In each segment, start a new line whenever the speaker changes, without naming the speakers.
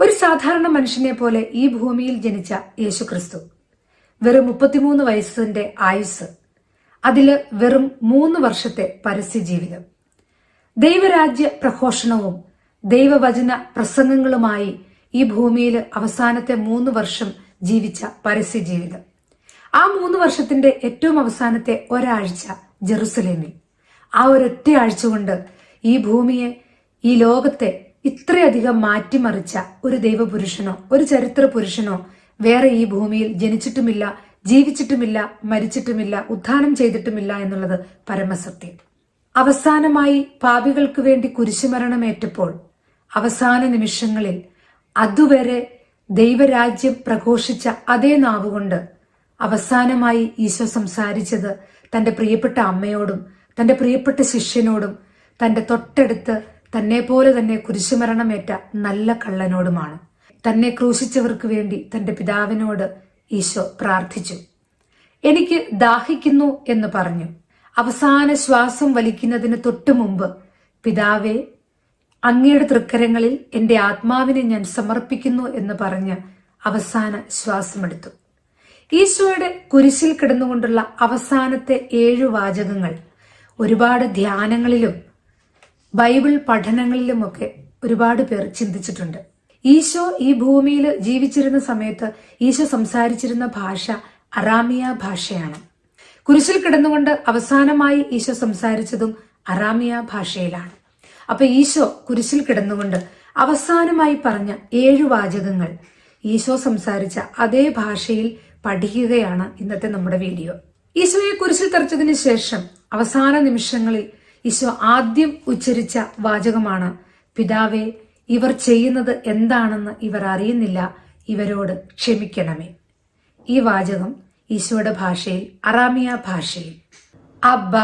ഒരു സാധാരണ മനുഷ്യനെ പോലെ ഈ ഭൂമിയിൽ ജനിച്ച യേശുക്രിസ്തു. വെറും മുപ്പത്തിമൂന്ന് വയസ്സിന്റെ ആയുസ് അതിൽ വെറും മൂന്ന് വർഷത്തെ പരസ്യ ജീവിതം. ദൈവരാജ്യ പ്രഘോഷണവും ദൈവവചന പ്രസംഗങ്ങളുമായി ഈ ഭൂമിയിൽ അവസാനത്തെ മൂന്ന് വർഷം ജീവിച്ച പരസ്യ ജീവിതം. ആ മൂന്ന് വർഷത്തിന്റെ ഏറ്റവും അവസാനത്തെ ഒരാഴ്ച ജെറുസലേമിൽ. ആ ഒരൊറ്റ ആഴ്ച കൊണ്ട് ഈ ഭൂമിയെ ഈ ലോകത്തെ ഇത്രയധികം മാറ്റിമറിച്ച ഒരു ദൈവപുരുഷനോ ഒരു ചരിത്ര പുരുഷനോ വേറെ ഈ ഭൂമിയിൽ ജനിച്ചിട്ടുമില്ല ജീവിച്ചിട്ടുമില്ല മരിച്ചിട്ടുമില്ല ഉത്ഥാനം ചെയ്തിട്ടുമില്ല എന്നുള്ളത് പരമസത്യം. അവസാനമായി പാപികൾക്ക് വേണ്ടി കുരിശുമരണമേറ്റപ്പോൾ അവസാന നിമിഷങ്ങളിൽ അതുവരെ ദൈവരാജ്യം പ്രഘോഷിച്ച അതേ നാവുകൊണ്ട് അവസാനമായി ഈശോ സംസാരിച്ചത് തന്റെ പ്രിയപ്പെട്ട അമ്മയോടും തന്റെ പ്രിയപ്പെട്ട ശിഷ്യനോടും തന്റെ തൊട്ടടുത്ത് തന്നെ പോലെ തന്നെ കുരിശുമരണമേറ്റ നല്ല കള്ളനോടുമാണ്. തന്നെ ക്രൂശിച്ചവർക്ക് വേണ്ടി തന്റെ പിതാവിനോട് ഈശോ പ്രാർത്ഥിച്ചു. എനിക്ക് ദാഹിക്കുന്നു എന്ന് പറഞ്ഞു. അവസാന ശ്വാസം വലിക്കുന്നതിന് തൊട്ടു മുമ്പ് പിതാവെ അങ്ങയുടെ തൃക്കരങ്ങളിൽ എന്റെ ആത്മാവിനെ ഞാൻ സമർപ്പിക്കുന്നു എന്ന് പറഞ്ഞ് അവസാന ശ്വാസമെടുത്തു. ഈശോയുടെ കുരിശിൽ കിടന്നുകൊണ്ടുള്ള അവസാനത്തെ ഏഴു വാചകങ്ങൾ ഒരുപാട് ധ്യാനങ്ങളിലും ബൈബിൾ പഠനങ്ങളിലുമൊക്കെ ഒരുപാട് പേർ ചിന്തിച്ചിട്ടുണ്ട്. ഈശോ ഈ ഭൂമിയിൽ ജീവിച്ചിരുന്ന സമയത്ത് ഈശോ സംസാരിച്ചിരുന്ന ഭാഷ അറാമിയ ഭാഷയാണ്. കുരിശിൽ കിടന്നുകൊണ്ട് അവസാനമായി ഈശോ സംസാരിച്ചതും അറാമിയ ഭാഷയിലാണ്. അപ്പൊ ഈശോ കുരിശിൽ കിടന്നുകൊണ്ട് അവസാനമായി പറഞ്ഞ ഏഴ് വാചകങ്ങൾ ഈശോ സംസാരിച്ച അതേ ഭാഷയിൽ പഠിക്കുകയാണ് ഇന്നത്തെ നമ്മുടെ വീഡിയോ. ഈശോയെ കുരിശിൽ തെറിച്ചതിന് ശേഷം അവസാന നിമിഷങ്ങളിൽ ഈശോ ആദ്യം ഉച്ചരിച്ച വാചകമാണ്. പിതാവെ ഇവർ ചെയ്യുന്നത് എന്താണെന്ന് ഇവർ അറിയുന്നില്ല. ഇവരോട് ക്ഷമിക്കണമേ. ഈ വാചകം ഈശോയുടെ ഭാഷയിൽ അറാമിയ ഭാഷയിൽ. അബ്ബ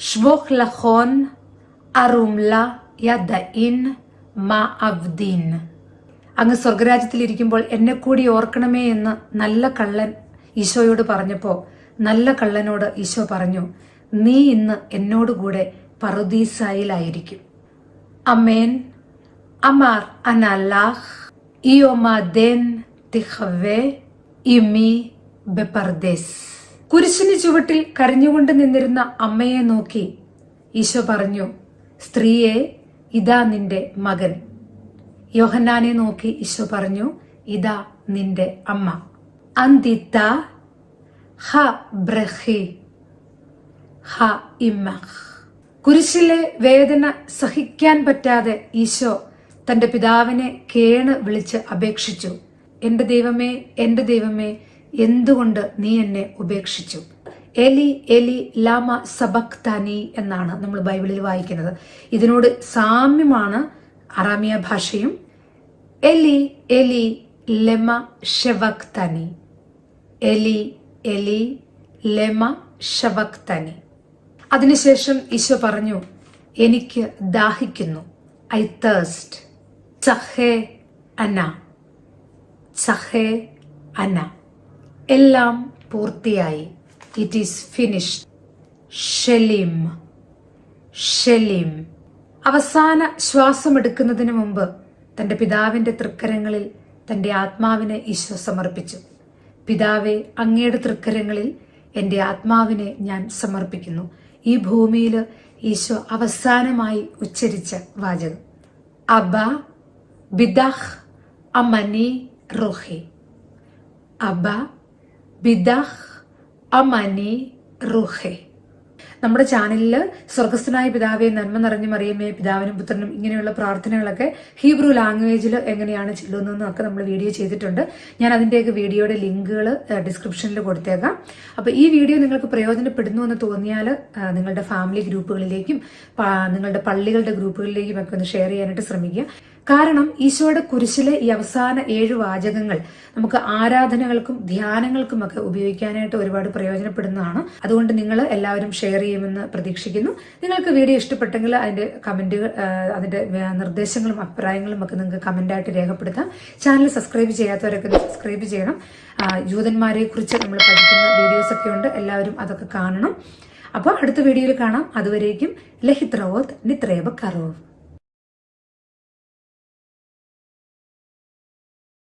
ഷ്വോഹ് ലഖോൻ അറുംല എന്നെ കൂടി ഓർക്കണമേ എന്ന് നല്ല കള്ളൻ ഈശോയോട് പറഞ്ഞപ്പോൾ നല്ല കള്ളനോട് ഈശോ പറഞ്ഞു നീ ഇന്ന് എന്നോടുകൂടെ പറുദീസായിലായിരിക്കും. അമേൻ. അമാർ തിഹവേ ഇമി കുരിശിന് ചുവട്ടിൽ കരഞ്ഞുകൊണ്ട് നിന്നിരുന്ന അമ്മയെ നോക്കി ഈശോ പറഞ്ഞു സ്ത്രീയെ ഇതാ നിന്റെ മകൻ. യോഹന്നാനെ നോക്കി ഈശോ പറഞ്ഞു ഇതാ നിന്റെ അമ്മ. അന്തിത്ത ഹ ബ്രഹി ഹ ഇമ്മഹ്. കുരിശിലെ വേദന സഹിക്കാൻ പറ്റാതെ ഈശോ തന്റെ പിതാവിനെ കേണ് വിളിച്ച് അപേക്ഷിച്ചു. എന്റെ ദൈവമേ എന്റെ ദൈവമേ എന്തുകൊണ്ട് നീ എന്നെ ഉപേക്ഷിച്ചു? എലി എലി ലാമ സബക്താനി എന്നാണ് നമ്മൾ ബൈബിളിൽ വായിക്കുന്നത്. ഇതിനോട് സാമ്യമാണ് അറാമിയ ഭാഷയും. എലി എലി ലെമ ഷെവക്തനി എലി എലി ലെമ ഷവക്തനി അതിനുശേഷം ഈശോ പറഞ്ഞു എനിക്ക് ദാഹിക്കുന്നു. ഐ തേഴ്സ്റ്റ് ചഹേ അന. ചഹേ അന. എല്ലാം പൂർത്തിയായി. ഇറ്റ് ഈസ് ഫിനിഷ്ഡ് ഷെലിം. ഷെലിം. അവസാന ശ്വാസമെടുക്കുന്നതിന് മുമ്പ് തന്റെ പിതാവിന്റെ തൃക്കരങ്ങളിൽ തന്റെ ആത്മാവിനെ ഈശോ സമർപ്പിച്ചു. പിതാവെ അങ്ങയുടെ തൃക്കരങ്ങളിൽ എന്റെ ആത്മാവിനെ ഞാൻ സമർപ്പിക്കുന്നു. ഈ ഭൂമിയിൽ ഈശോ അവസാനമായി ഉച്ചരിച്ച വാചകം. അബ ബിദാഹ് അമനി റോഹി. അബ ബിദാഹ് അമനി റുഹെ. നമ്മുടെ ചാനലിൽ സ്വർഗസ്ഥനായ പിതാവെ നന്മ നിറഞ്ഞു മറിയമേ പിതാവിനും പുത്രനും ഇങ്ങനെയുള്ള പ്രാർത്ഥനകളൊക്കെ ഹീബ്രു ലാംഗ്വേജിൽ എങ്ങനെയാണ് ചെല്ലുന്നതെന്നൊക്കെ നമ്മൾ വീഡിയോ ചെയ്തിട്ടുണ്ട്. ഞാൻ അതിന്റെയൊക്കെ വീഡിയോയുടെ ലിങ്കുകൾ ഡിസ്ക്രിപ്ഷനിൽ കൊടുത്തേക്കാം. അപ്പോൾ ഈ വീഡിയോ നിങ്ങൾക്ക് പ്രയോജനപ്പെടുന്നു എന്ന് തോന്നിയാൽ നിങ്ങളുടെ ഫാമിലി ഗ്രൂപ്പുകളിലേക്കും നിങ്ങളുടെ പള്ളികളുടെ ഗ്രൂപ്പുകളിലേക്കും ഒക്കെ ഒന്ന് ഷെയർ ചെയ്യാനായിട്ട് ശ്രമിക്കുക. കാരണം ഈശോയുടെ കുരിശിലെ ഈ അവസാന ഏഴ് വാചകങ്ങൾ നമുക്ക് ആരാധനകൾക്കും ധ്യാനങ്ങൾക്കുമൊക്കെ ഉപയോഗിക്കാനായിട്ട് ഒരുപാട് പ്രയോജനപ്പെടുന്നതാണ്. അതുകൊണ്ട് നിങ്ങൾ എല്ലാവരും ഷെയർ ചെയ്യുമെന്ന് പ്രതീക്ഷിക്കുന്നു. നിങ്ങൾക്ക് വീഡിയോ ഇഷ്ടപ്പെട്ടെങ്കിൽ അതിന്റെ കമന്റുകൾ അതിന്റെ നിർദ്ദേശങ്ങളും അഭിപ്രായങ്ങളും ഒക്കെ നിങ്ങൾക്ക് കമന്റായിട്ട് രേഖപ്പെടുത്താം. ചാനൽ സബ്സ്ക്രൈബ് ചെയ്യാത്തവരൊക്കെ സബ്സ്ക്രൈബ് ചെയ്യണം. ജൂതന്മാരെ കുറിച്ച് നമ്മൾ പഠിക്കുന്ന വീഡിയോസ് ഒക്കെ ഉണ്ട്. എല്ലാവരും അതൊക്കെ കാണണം. അപ്പോൾ അടുത്ത വീഡിയോയിൽ കാണാം. അതുവരേക്കും ലഹിത്രവോത് നിത്രേബ കറോവ്.